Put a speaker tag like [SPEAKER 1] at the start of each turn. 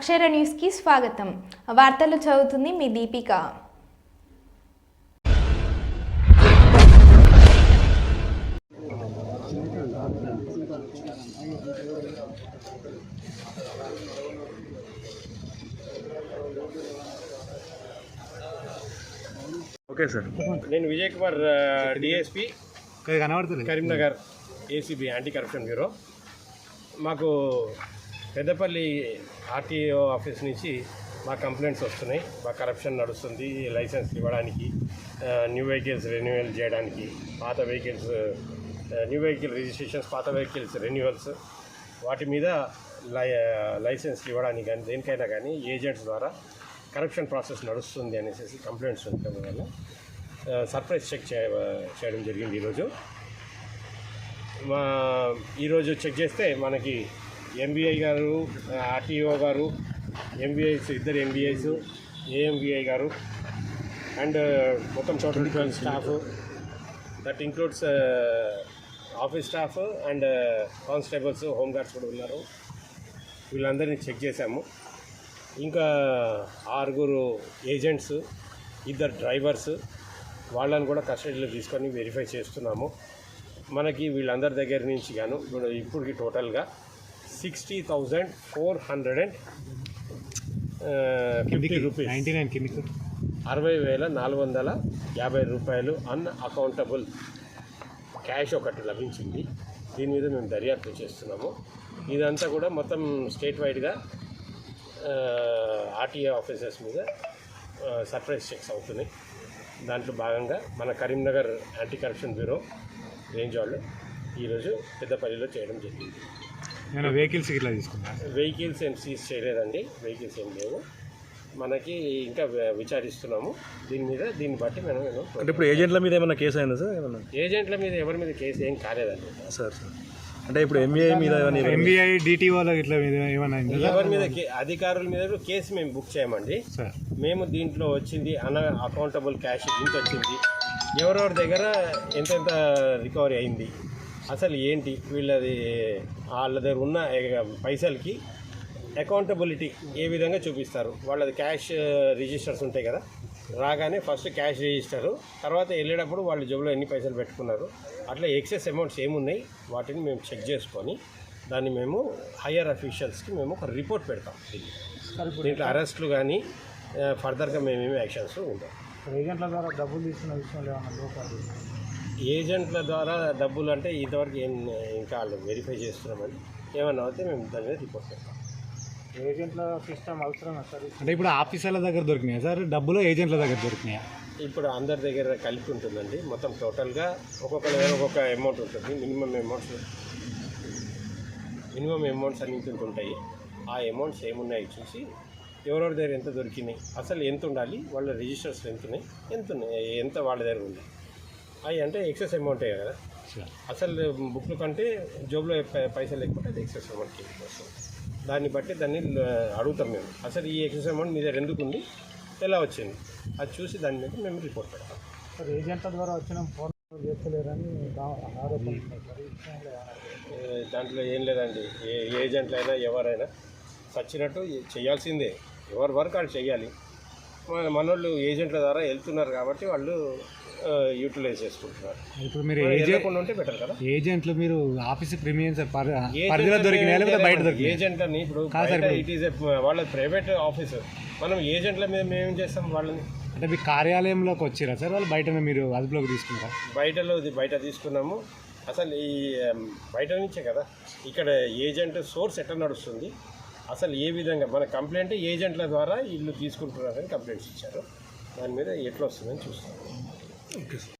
[SPEAKER 1] అక్షర న్యూస్కి స్వాగతం. వార్తలు చదువుతుంది మీ దీపిక.
[SPEAKER 2] Okay sir.
[SPEAKER 3] నేను విజయ్ కుమార్ డిఎస్పి
[SPEAKER 2] కనబడుతుంది
[SPEAKER 3] Karimnagar ACB anti corruption bureau మాకు పెద్దపల్లి ఆర్టీఓ ఆఫీస్ నుంచి మా కంప్లైంట్స్ వస్తున్నాయి. మా కరప్షన్ నడుస్తుంది లైసెన్స్ ఇవ్వడానికి న్యూ వెహికల్స్ రెన్యువల్ చేయడానికి పాత వెహికల్స్ న్యూ వెహికల్ రిజిస్ట్రేషన్స్ పాత వెహికల్స్ రెన్యువల్స్ వాటి మీద లై లైసెన్స్ ఇవ్వడానికి కానీ దేనికైనా కానీ ఏజెంట్స్ ద్వారా కరప్షన్ ప్రాసెస్ నడుస్తుంది అనేసి కంప్లైంట్స్ ఉండటం వల్ల సర్ప్రైజ్ చెక్ చేయ చేయడం జరిగింది ఈరోజు. మా ఈరోజు చెక్ చేస్తే మనకి ఎంబీఐ గారు ఆర్టీఓ గారు ఎంబీఐస్ ఇద్దరు ఎంబీఐస్ ఏఎంబీఐ గారు అండ్ మొత్తం total twelve staff that includes office staff and constables home guards కూడా ఉన్నారు. వీళ్ళందరినీ చెక్ చేశాము. ఇంకా ఆరుగురు ఏజెంట్స్ ఇద్దరు డ్రైవర్స్ వాళ్ళని కూడా కస్టడీలో తీసుకొని వెరిఫై చేస్తున్నాము. మనకి వీళ్ళందరి దగ్గర నుంచి గాను ఇప్పుడు ఇప్పటికి టోటల్గా sixty thousand four hundred and fifty rupees
[SPEAKER 2] nine కిందికి
[SPEAKER 3] అరవై వేల నాలుగు వందల యాభై రూపాయలు అన్ అకౌంటబుల్ క్యాష్ ఒకటి లభించింది. దీని మీద మేము దర్యాప్తు చేస్తున్నాము. ఇదంతా కూడా మొత్తం స్టేట్ వైడ్గా ఆర్టీఏ ఆఫీసర్స్ మీద సర్ప్రైజ్ చెక్స్ అవుతున్నాయి. దాంట్లో భాగంగా మన Karimnagar anti corruption bureau range వాళ్ళు ఈరోజు పెద్దపల్లిలో చేయడం జరిగింది.
[SPEAKER 2] నేను వెహికల్స్ ఇట్లా తీసుకున్నా
[SPEAKER 3] వెహికల్స్ ఏం సీజ్ చేయలేదండి. వెహికల్స్ ఏం లేవు. మనకి ఇంకా విచారిస్తున్నాము. దీని మీద దీన్ని బట్టి మనం
[SPEAKER 4] అంటే ఇప్పుడు ఏజెంట్ల మీద ఏమైనా కేసు అయిందా సార్? ఏమన్నా?
[SPEAKER 3] ఏజెంట్ల మీద ఎవరి మీద కేసు ఏం కాలేదండి.
[SPEAKER 4] Sir sir. అంటే ఇప్పుడు ఎంబీఐ మీద ఏమైనా
[SPEAKER 2] ఎంబీఐ డిటి వాళ్ళకి ఇట్లా మీద ఏమైనా
[SPEAKER 3] ఎవరి మీద కే- అధికారుల మీద కేసు మేము బుక్ చేయమండి.
[SPEAKER 2] సార్.
[SPEAKER 3] మేము దీంట్లో వచ్చింది అన అకౌంటబుల్ క్యాష్ ఇంత వచ్చింది. ఎవరెవరి దగ్గర ఎంతెంత రికవరీ అయింది. అసలు ఏంటి? వీళ్ళది వాళ్ళ దగ్గర ఉన్న పైసలకి అకౌంటబిలిటీ ఏ విధంగా చూపిస్తారు? వాళ్ళది క్యాష్ రిజిస్టర్స్ uh, ఉంటాయి కదా? రాగానే ఫస్ట్ క్యాష్ రిజిస్టరు తర్వాత వెళ్ళేటప్పుడు వాళ్ళ జబ్బులో ఎన్ని పైసలు పెట్టుకున్నారు? అట్లా ఎక్సెస్ అమౌంట్స్ ఏమున్నాయి? వాటిని మేము చెక్ చేసుకొని దాన్ని మేము హయ్యర్ అఫీషియల్స్కి మేము ఒక రిపోర్ట్ పెడతాం. దీంట్లో అరెస్ట్లు కానీ ఫర్దర్గా మేమేమి యాక్షన్స్ ఉంటాం
[SPEAKER 2] ఏజెంట్ల ద్వారా డబ్బులు తీసుకున్న విషయంలో ఏమన్నా లోపాలు
[SPEAKER 3] ఏజెంట్ల ద్వారా డబ్బులు అంటే ఇంతవరకు ఏం ఇంకా వాళ్ళు వెరిఫై చేస్తున్నామని. ఏమన్నా అయితే మేము దాని మీద రిపోర్ట్ పెడతాం
[SPEAKER 2] ఏజెంట్ల సిస్టమ్ అవసరమా సార్? అంటే ఇప్పుడు ఆఫీసర్ల దగ్గర దొరికినాయా సార్? డబ్బులు ఏజెంట్ల దగ్గర దొరికినాయా?
[SPEAKER 3] ఇప్పుడు అందరి దగ్గర కలిపి ఉంటుందండి. మొత్తం టోటల్గా ఒక్కొక్క దగ్గర ఒక్కొక్క అమౌంట్ ఉంటుంది. మినిమం అమౌంట్స్ మినిమం అమౌంట్స్ అన్ని ఉంటాయి. ఆ అమౌంట్స్ ఏమున్నాయి చూసి ఎవరెవరి దగ్గర ఎంత దొరికినాయి అసలు ఎంత ఉండాలి వాళ్ళ రిజిస్టర్స్ ఎంత ఉన్నాయి ఎంత ఉన్నాయి ఎంత వాళ్ళ దగ్గర ఉంది అవి అంటే ఎక్సెస్ అమౌంటే కదా? అసలు బుక్లు కంటే జోబులో పైసలు లేకపోతే అది ఎక్సెస్ అమౌంట్ కిందకి వస్తుంది. దాన్ని బట్టి దాన్ని అడుగుతాం మేము. అసలు ఈ ఎక్సెస్ అమౌంట్ మీ దగ్గర ఎందుకు ఉంది ఎలా వచ్చింది? అది చూసి దాని మీద మేము రిపోర్ట్ పెడతాం.
[SPEAKER 2] ఏజెంట్ల ద్వారా వచ్చిన ఫోన్ చేస్తలేరని
[SPEAKER 3] దాంట్లో ఏం లేదండి. ఏ ఏజెంట్లైనా ఎవరైనా చచ్చినట్టు చేయాల్సిందే. ఎవరి వరకు వాళ్ళు చేయాలి. మన మనోళ్ళు ఏజెంట్ల ద్వారా వెళ్తున్నారు కాబట్టి వాళ్ళు యూటిలైజ్ చేసుకుంటున్నారు.
[SPEAKER 2] ఇప్పుడు మీరు ఏజెంట్
[SPEAKER 3] ఉంటే బెటర్ కదా.
[SPEAKER 2] ఏజెంట్లు మీరు ఆఫీస్ ప్రిమియన్స్ పరిధిలో దొరికినాయా లేకపోతే బయట దొరికినాయా?
[SPEAKER 3] ఏజెంట్ అని ఇప్పుడు ఇట్ ఈస్ వాళ్ళ ప్రైవేట్ ఆఫీస్ మనం ఏజెంట్ల మీద మేమేం చేస్తాం వాళ్ళని?
[SPEAKER 2] అంటే మీ కార్యాలయంలోకి వచ్చిరా సార్ వాళ్ళు? బయటనే మీరు అదుపులోకి తీసుకున్నారా
[SPEAKER 3] బయటలో బయట తీసుకున్నాము. అసలు ఈ బయట నుంచే కదా. ఇక్కడ ఏజెంట్ సోర్స్ ఎట్లా నడుస్తుంది? అసలు ఏ విధంగా మన కంప్లైంట్ ఏజెంట్ల ద్వారా ఇల్లు తీసుకుంటున్నారని కంప్లైంట్స్ ఇచ్చారు. దాని మీద ఎట్లా వస్తుందని చూస్తాం. Okay sir